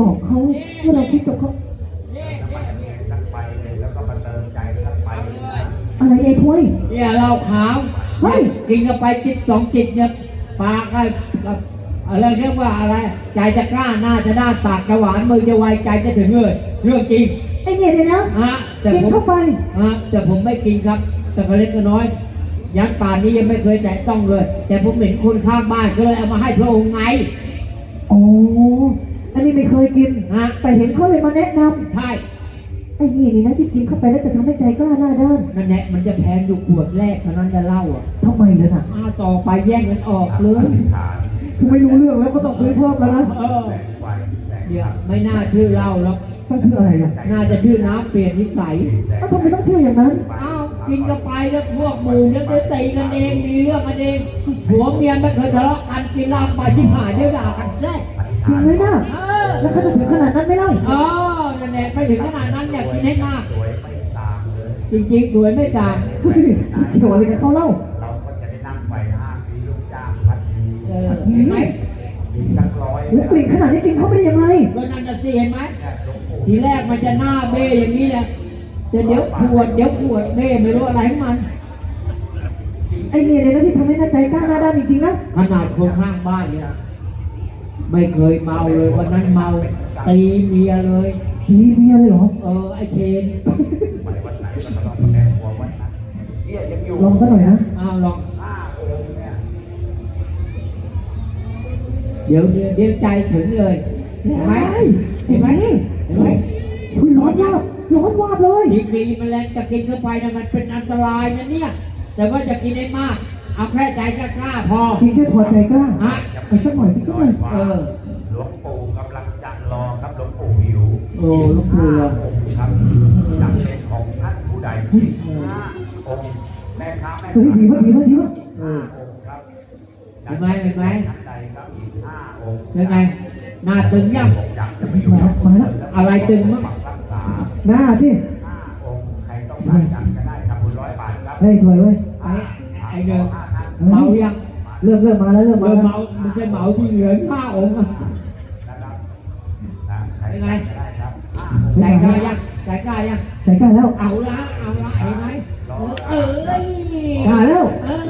บอกเขาว่าเราคิดกับเขาสักไปเลยแล้วก็มาเติมใจสักไปเลยนะอะไรไอ้ถ้วยเนี่ยเหล้าขาวเฮ้ยกินกันไปจิตสองจิตเนี่ยปากก็อะไรเรียกว่าอะไร ใจจะกล้าหน้าจะด้านปากจะหวานมือจะไวใจจะถึงเลยเรื่องจริงไอ้เนี่ยเนี่ยนะฮะแต่กินผมเข้าไปฮะแต่ผมไม่กินครับ แต่ก็เล็กก็น้อยยันป่านนี้ยังไม่เคยแตะต้องเลย แต่ผมเห็นคนข้างบ้านก็เลยเอามาให้พระองค์ไงโอ้ อันนี้ไม่เคยกิน ฮะ แต่เห็นเขาเลยมาแนะนใช่ำไอ้นี่นี่นะที่กินเข้าไปแล้วจะทำให้ใจกล้าหน้าด้านนั่นแหละมันจะแพงอยู่ขวดแรกเท่านั้นจะเล่าอะทำไมเลยน่ะอ้าต่อไปแย่งกันออกเลยฐานคือไม่รู้เรื่องแล้วก็ต้องซื้อเพิ่มแล้วนะเออแสงไฟแสงเดี๋ยวไม่น่าชื่อเล่าแล้วมันคืออะไรอะน่าจะชื่อน้ำเปลี่ยนนิสัย แล้วทำไมต้องชื่ออย่างนั้น อ้าวกินกันไปแล้วพวกหมู่เนี่ยจะตีกันเองมีเรื่องกันเองผัวเมียไม่เคยทะเลาะกันกินเหล้าไปที่หายเดี๋ยวด่ากันแซ่ จริงเลยนะ เออแล้วเขาจะถึงขนาดนั้นไหมเล่าเออนั่นแหละไปถึงขนาดนั้นเนี่ยกินให้มาก สวยไม่ตามเลย จริงๆสวยไม่จางเฮ้ยเกี่ยวอะไรกับเขาเล่า เราก็จะได้นั่งไปห้างมีลูกจ้างพัดดีเออเห็นไหมมีสักร้อยโอ้กลิ่นขนาดนี้กินเข้าไปได้ยังไงก็นั่นน่ะสิเห็นไหมแค่หลวงปู่ทีแรกมันจะหน้าเบ้อย่างนี้แหละแต่เดี๋ยวขวดเดี๋ยวขวดเบ้ไม่รู้อะไรของมัน ไอ้เนี่ยเนี่ยนะที่ทำให้หน้าใจกล้าหน้าด้านจริงๆนะขนาดคนข้างบ้านเนี่ย ไม่เคยเมาเลยวันนั้นเมาตีเมียเลยมีเมียเลยเหรอ เออไอเคนไปวันไหนมันก็ต้องแสดงตัววันนั้นเนี่ยยังอยู่ลองสักหน่อยนะอ้าวลองห้าองค์เนี่ยเดี๋ยวเดี๋ยวเดี๋ยวใจถึงเลยเห็นไหมเห็นไหมเห็นไหมคุยร้อนวาบร้อนวาบเลยดีกรีมันแรงจะกินเข้าไปนะมันเป็นอันตรายนะเนี่ย แต่ว่าจะกินได้มาก เอาแค่ใจกล้าๆพอกินแค่พอใจกล้าฮะ ไปสักหน่อยสักหน่อยเออ หลวงปู่กำลังจะรอครับหลวงปู่หิวโอ้ลูกปู่เหรอองค์ครับจำเป็นของท่านผู้ใดห้าองค์แม่ค้าแม่เฮ้ยดีวะดีวะดีวะเออองค์ครับเห็นไหมเห็นไหมท่านใดครับอีกห้าองค์ยังไง หน้าตึงยังผมอยากจะไปอยู่มาแล้วมาแล้วอะไรตึงมั้งรักษาหน้าที่ห้าองค์ใครต้องการจัดก็ได้ครับคุณร้อยบาทครับเฮ้ยถอยเว้ยไอ้ไอ้เดินห้าท่าน เมายังเริ่มเริ่มมาแล้วเริ่มเอมาอแล้วเมาไม่ใช่เมาที่เหลือห้าองค์อะนะครับนะใครยังไงก็ได้ครับห้าองค์ใจกล้ายังใจกล้ายังใจกล้าแล้วเอาละเอาละเห็นไหมเออเอ้ยกล้าแล้วเออ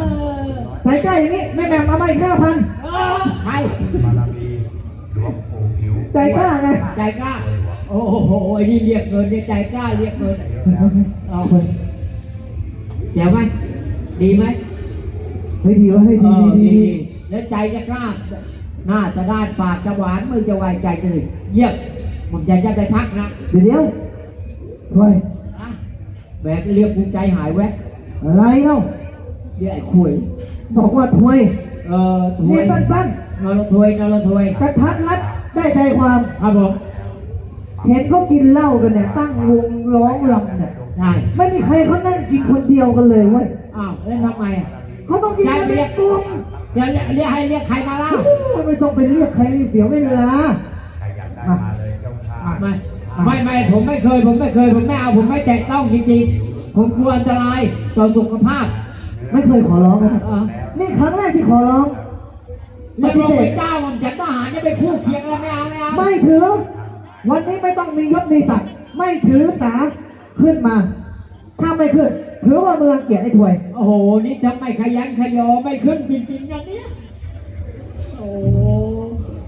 ใจกล้าอย่างนี้แม่แม่มาใหม่ห้าพันเออใครบารมีหลวงปู่หิวใจกล้าไงใจกล้าโอ้โหไอ้นี่เรียกเงินเนี่ยใจกล้าเรียกเงินเอาคนเจ๋วไหมดีไหม เฮ้ยดีวะเฮ้ยเอดีอดีดีดีแล้วใจจะกล้าหน้าจะด้านปากจะหวานมือจะไวใจจะถึงเยี่ยมผมจะจะไปพักนะเดี๋ยวเดี๋ยวถอยอะแบกเรียกภูมิใจหายแวะอะไรเล่าเรียกไอ้คุยบอกว่าถวยเออถวนี่ยสั้นนรถวยนรถวยๆกระทัดรัดได้ใจความ ครับผมเห็นเขากินเหล้ากันเนี่ยตั้งวงร้องรำเนี่ยใช่ไม่มีใครเขานั่งกินคนเดียวกันเลยเว้ย อ้าวแล้วทำไมอะ เขาต้องกินกันเป็นกลุ่มเดี๋ยวเรียกเรียกให้เรียกใครมาเล่าไม่ต้องไปเรียกใครเสียเวลาใครอยากได้มาเลยเจ้าค่ะไม่ไม่ไม่ผมไม่เคย ผมไม่เคย ผมไม่เอาผมไม่แตะต้องจริงๆผมกลัวอันตรายต่อสุขภาพ ไม่เคยขอร้องนะเออนี่ครั้งแรกที่ขอร้องแล้วพระเป็นเจ้าผมจะทหารจะไปคู่เคียงแล้วไม่เอาไม่เอาไม่ถือ วันนี้ไม่ต้องมียศมีศักดิ์ไม่ถือสาขึ้นมา ถ้าไม่ขึ้นถือว่ามึงรังเกียจไอ้ถวย โอ้โห นี่ทำไมขยันขยอไม่ขึ้นจริงๆอย่างเนี้ยโอ้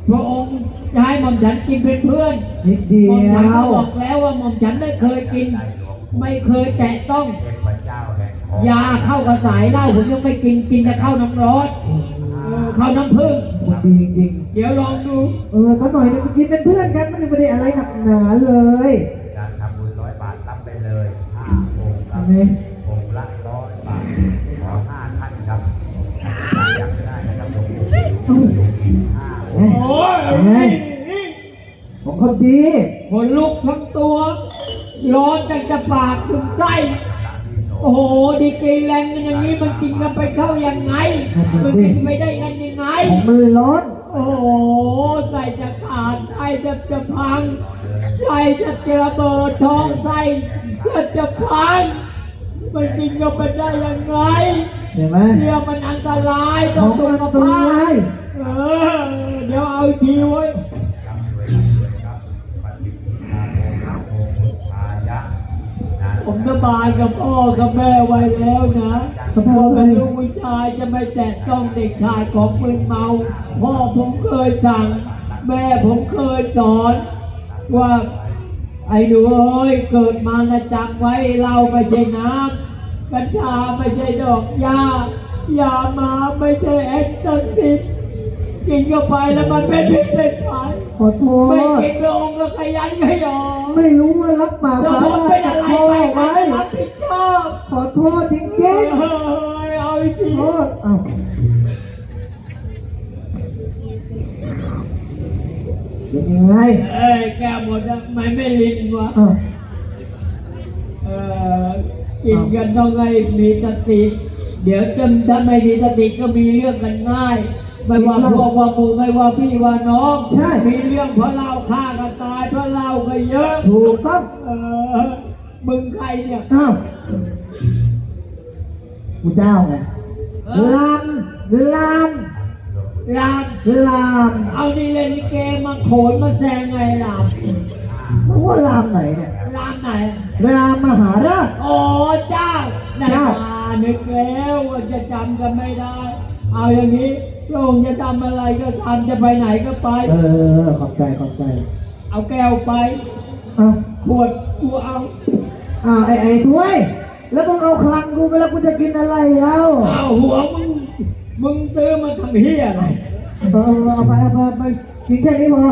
พระองค์จะให้หม่อมฉันกินเป็นเพื่อนนิดเดีหม่อมยฉันก็วบอกแล้วว่าหม่อมฉันไม่เคยกินได้หลวงปู่ไม่เคยแตะต้องเทพเจ้าแห่งของ ยาเข้ากระสายเหล้าผมยังไม่กินกินแต่ข้าวน้ำร้อนเออข้าวน้ำผึ้งคนดีจริง เดี๋ยวลองดูๆเออก็หน่อยนึงกินเป็นเพื่อนกัน มันไม่ได้อะไรหนักหนาเลย นไหมองค์ละร้อยบาทขอห้าท่านครับอยากได้นะครับหลวงปู่หิวอยู่อีกห้าองค์โอ้ยเห็นไหมของคนดีขนลุกทั้งตัว ร้อนจังจะปากถึงไส้โอ้โห ดีกรีแรงกันอย่างนี้มันกินกันไปเข้ายังไง มันกินไปได้กันยังไงของมันร้อน โอ้โหไส้จะขาดไส้จะจะพังไส้จะเจระเบิดท้องไส้จะจะพัง มันกินก็ไปได้ยังไงเห็นไหมเนี่ยมันอันตรายต้อของตัวมันสุขเาไรพเออเดี๋ยวเอาทีไว้ยผมสบายกับพ่อกับแม่ไว้แล้วนะพอเป็นลูกผู้ชายจะไม่แตะต้องเด็กชายของมึนเมาพ่อผมเคยสั่ง แม่ผมเคยสอน ว่า ไอ้หนูเอ้ยเกิดมานะจำไว้เราไม่ใช่น้ำกัญชาไม่ใช่ดอกหญ้ายามาไม่ใช่แอคตันซิสกินเข้าไปแล้วมันเป็นพิษเป็นภัยขอโทไม่ษกินลงก็ขยันขยอไม่รู้ว่ารับปากถ้าฟ้าผมว่าเป็นจะอะไรโทไปษใครไว้จะรับผิดชอบขอโทษจริงเฮ้ๆยเอาอีกทีโทษเอ้า ยังไงเอ้ยแกหมดอะไม่ไม่ลินวะเอ้าเออกินกันต้องให้มีสติ เดี๋ยวจะถ้าไม่มีสติก็มีเรื่องกันง่าย ไม่ว่าพวกว่าหมู่ไม่ว่าพี่ว่าน้องใช่ มีเรื่องเพราะเราฆ่ากันตายเพราะเราก็เยอะ ถูกต้องเออมึงใครเนี่ยอ้าวกูเจ้าไงเออลามลาม ลามลามเอานี่เล่นลิเกมาโขนมาแซงไงลามมันว่าลามไหนเนี่ยลามไหนลามมหาราชอ๋อเจ้านาเจ้านึกแล้วว่าจะจำกันไม่ได้ เอาอย่างนี้พระองค์จะทำอะไรก็ทำจะไปไหนก็ไป เออขอบใจขอบใจ เอาแก้วไปเอ้าขวดกูเอาอ้าวไอ้ไอ้ถ้วย แล้วมึงเอาคลังกูไปแล้วกูจะกินอะไรแล้วเอาหัวมึงมึงซื้อมาทำเฮียอะไร เออเอาไปเอาไปเอาไปกินแค่นี้พอ